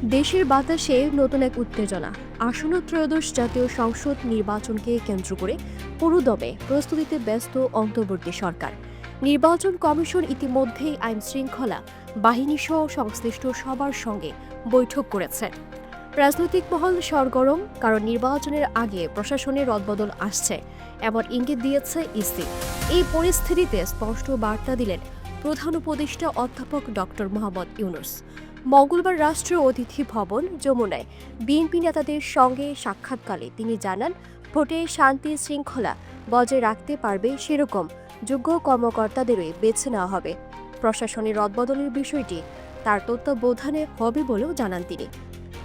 দেশের বাতাসে নতুন এক উত্তেজনা। আসন্ন ত্রয়োদশ জাতীয় সংসদ নির্বাচনকে কেন্দ্র করে পুরোদমে প্রস্তুতিতে ব্যস্ত অন্তর্বর্তী সরকার। নির্বাচন কমিশন ইতিমধ্যেই আইন শৃঙ্খলা, বাহিনী সহ সংশ্লিষ্ট সবার সঙ্গে বৈঠক করেছে। রাজনৈতিক মহল সরগরম, কারণ নির্বাচনের আগে প্রশাসনের রদবদল আসছে, এমন ইঙ্গিত দিয়েছে ইসি। এই পরিস্থিতিতে স্পষ্ট বার্তা দিলেন প্রধান উপদেষ্টা অধ্যাপক ডক্টর মোহাম্মদ ইউনুস। মঙ্গলবার রাষ্ট্রীয় অতিথি ভবন যমুনায় বিএনপি নেতাদের সঙ্গে সাক্ষাৎকালে তিনি জানান, ভোটে শান্তি শৃঙ্খলা বজায় রাখতে পারবে সেরকম যোগ্য কর্মকর্তাদেরই বেছে নেওয়া হবে। প্রশাসনের রদবদলের বিষয়টি তার তত্ত্বাবধানে হবে বলেও জানান তিনি।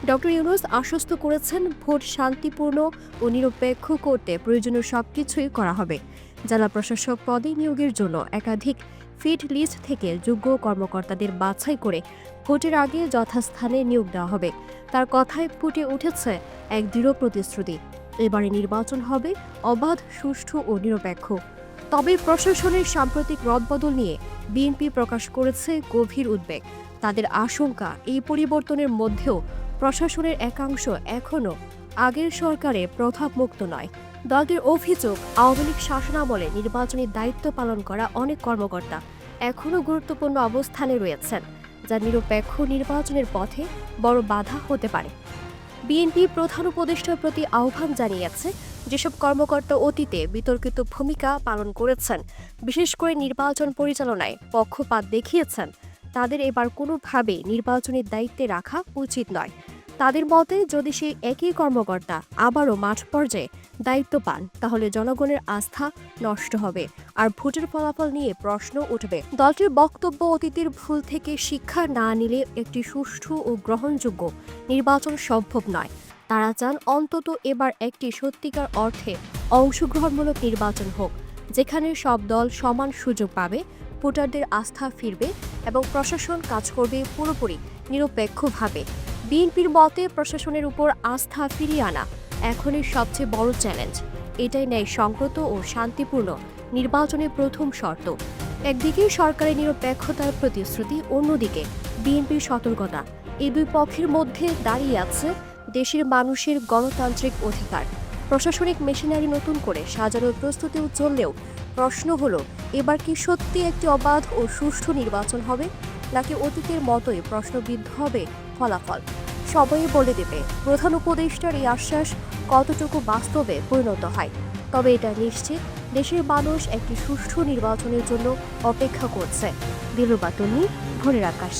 ডক্টর ইউনুস আশ্বস্ত করেছেন, ভোট শান্তিপূর্ণ ও নিরপেক্ষ করতে প্রয়োজনীয় সবকিছুই করা হবে। জেলা প্রশাসক পদে নিয়োগের জন্য একাধিক ফিট লিস্ট থেকে যোগ্য কর্মকর্তাদের বাছাই করে ভোটের আগে যথাস্থানে নিয়োগ দেওয়া হবে। তার কথায় ফুটে উঠেছে এক দৃঢ় প্রতিশ্রুতি। এবারে নির্বাচন হবে অবাধ, সুষ্ঠু ও নিরপেক্ষ। তবে প্রশাসনের সাম্প্রতিক রদবদল নিয়ে বিএনপি প্রকাশ করেছে গভীর উদ্বেগ। তাদের আশঙ্কা এই পরিবর্তনের মধ্যেও প্রশাসনের একাংশ এখনও আগের সরকারের প্রভাবমুক্ত নয়। দলটির অভিযোগ, আওয়ামী লীগ শাসনামলে নির্বাচনী দায়িত্ব পালন করা অনেক কর্মকর্তা এখনও গুরুত্বপূর্ণ অবস্থানে রয়েছেন, যা নিরপেক্ষ নির্বাচনের পথে বড় বাধা হতে পারে। বিএনপি প্রধান উপদেষ্টার প্রতি আহ্বান জানিয়েছে, যেসব কর্মকর্তা অতীতে বিতর্কিত ভূমিকা পালন করেছেন, বিশেষ করে নির্বাচন পরিচালনায় পক্ষপাত দেখিয়েছেন, তাদের এবার কোনোভাবেই নির্বাচনের দায়িত্বে রাখা উচিত নয়। তাদের মতে, যদি সেই একই কর্মকর্তা আবারও মাঠ পর্যায়ে দায়িত্ব পান, তাহলে জনগণের আস্থা নষ্ট হবে। আর ভোটের ফলাফল নিয়ে প্রশ্ন উঠবে। দলটির বক্তব্য অতীতের ভুল থেকে শিক্ষা না নিলে একটি সুষ্ঠু ও গ্রহণযোগ্য নির্বাচন সম্ভব নয়। তারা চান অন্তত এবার একটি সত্যিকার অর্থে অংশগ্রহণমূলক নির্বাচন হোক, যেখানে সব দল সমান সুযোগ পাবে, ভোটারদের আস্থা ফিরবে এবং প্রশাসন কাজ করবে পুরোপুরি নিরপেক্ষভাবে। বিএনপির মতে প্রশাসনের উপর আস্থা ফিরিয়ে আনা এখনই সবচেয়ে বড় চ্যালেঞ্জ। এটাই ন্যায় সংগত ও শান্তিপূর্ণ নির্বাচনের প্রথম শর্ত। একদিকে সরকারের নিরপেক্ষতার প্রতিশ্রুতি, অন্যদিকে বিএনপির সতর্কতা। এই দুই পক্ষের মধ্যে দাঁড়িয়ে আছে দেশের মানুষের গণতান্ত্রিক অধিকার। প্রশাসনিক মেশিনারি নতুন করে সাজানোর প্রস্তুতিও চললেও প্রশ্ন হলো, এবার কি সত্যি একটি অবাধ ও সুষ্ঠু নির্বাচন হবে? নাকি অতীতের মতোই প্রশ্নবিদ্ধ হবে ফলাফল। সবাই বলে দেবে, প্রধান উপদেষ্টার এই আশ্বাস কতটুকু বাস্তবে পরিণত হয়। তবে এটা নিশ্চিত, দেশের মানুষ একটি সুষ্ঠু নির্বাচনের জন্য অপেক্ষা করছে। দিলুবাতনি ভোরের আকাশ।